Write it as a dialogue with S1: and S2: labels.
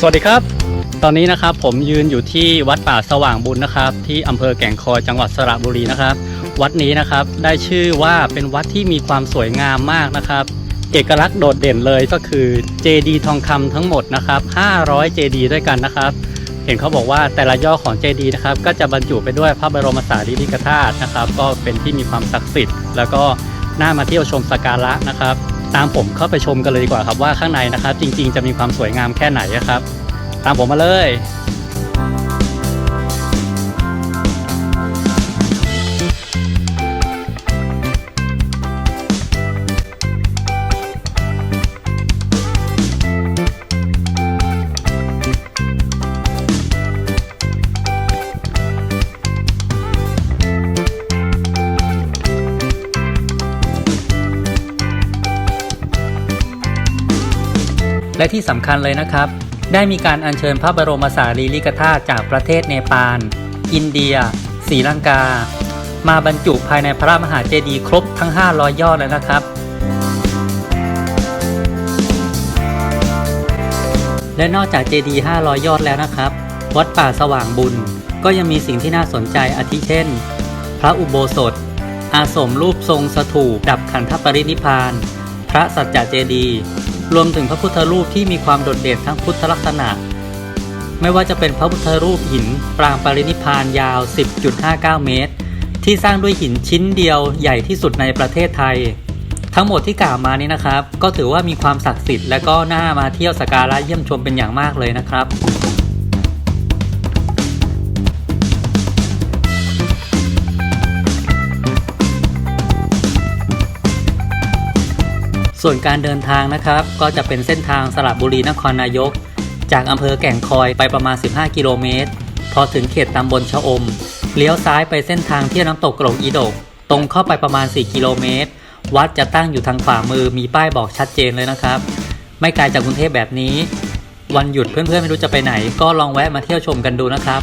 S1: สวัสดีครับ ตอนนี้นะครับผมยืนอยู่ที่วัดป่าสว่างบุญนะครับ ที่อำเภอแก่งคอยจังหวัดสระบุรีนะครับ วัดนี้นะครับได้ชื่อว่าเป็นวัดที่มีความสวยงามมากนะครับ เอกลักษณ์โดดเด่นเลยก็คือเจดีทองคำทั้งหมดนะครับ 500 เจดีด้วยกันนะครับ เห็นเขาบอกว่าแต่ละย่อของเจดีนะครับ ก็จะบรรจุไปด้วยพระบรมสารีริกธาตุนะครับ ก็เป็นที่มีความศักดิ์สิทธิ์แล้วก็น่ามาเที่ยวชมสักการะนะครับ ตามผมเข้าไปชมกันเลยดีกว่าครับว่าข้างในนะครับ จริง ๆ จะมีความสวยงามแค่ไหนนะครับ ตามผมมาเลย และที่สำคัญเลยนะครับ ได้มีการอัญเชิญพระบรมสารีริกธาตุจากประเทศเนปาล อินเดียศรีลังกา มาบรรจุภายในพระมหาเจดีย์ครบทั้ง 500 ยอดแล้วนะครับ และนอกจากเจดีย์500 ยอดแล้วนะครับ วัดป่าสว่างบุญก็ยังมีสิ่งที่น่าสนใจอาทิเช่น พระอุโบสถ อาสมรูปทรงสถูปดับขันธปรินิพพาน พระสัจจเจดีย์ รวมถึงพระพุทธรูปที่มีความโดดเด่นทั้งพุทธลักษณะ ไม่ว่าจะเป็นพระพุทธรูปหินปรางปรินิพพานยาว 10.59 เมตร ที่สร้างด้วยหินชิ้นเดียวใหญ่ที่สุดในประเทศไทย ทั้งหมดที่กล่าวมานี้นะครับ ก็ถือว่ามีความศักดิ์สิทธิ์และก็น่ามาเที่ยวสักการะเยี่ยมชมเป็นอย่างมากเลยนะครับ ส่วนการเดินทางนะครับ ก็จะเป็นเส้นทางสระบุรีนครนายก จากอำเภอแก่งคอยไปประมาณ 15 กิโลเมตร พอถึงเขตตำบลชะอม เลี้ยวซ้ายไปเส้นทางเที่ยวน้ำตกกรกอีดก ตรงเข้าไปประมาณ 4 กิโลเมตร วัดจะตั้งอยู่ทางขวามือมีป้ายบอกชัดเจนเลยนะครับ ไม่ไกลจากกรุงเทพแบบนี้ วันหยุดเพื่อนๆไม่รู้จะไปไหน ก็ลองแวะมาเที่ยวชมกันดูนะครับ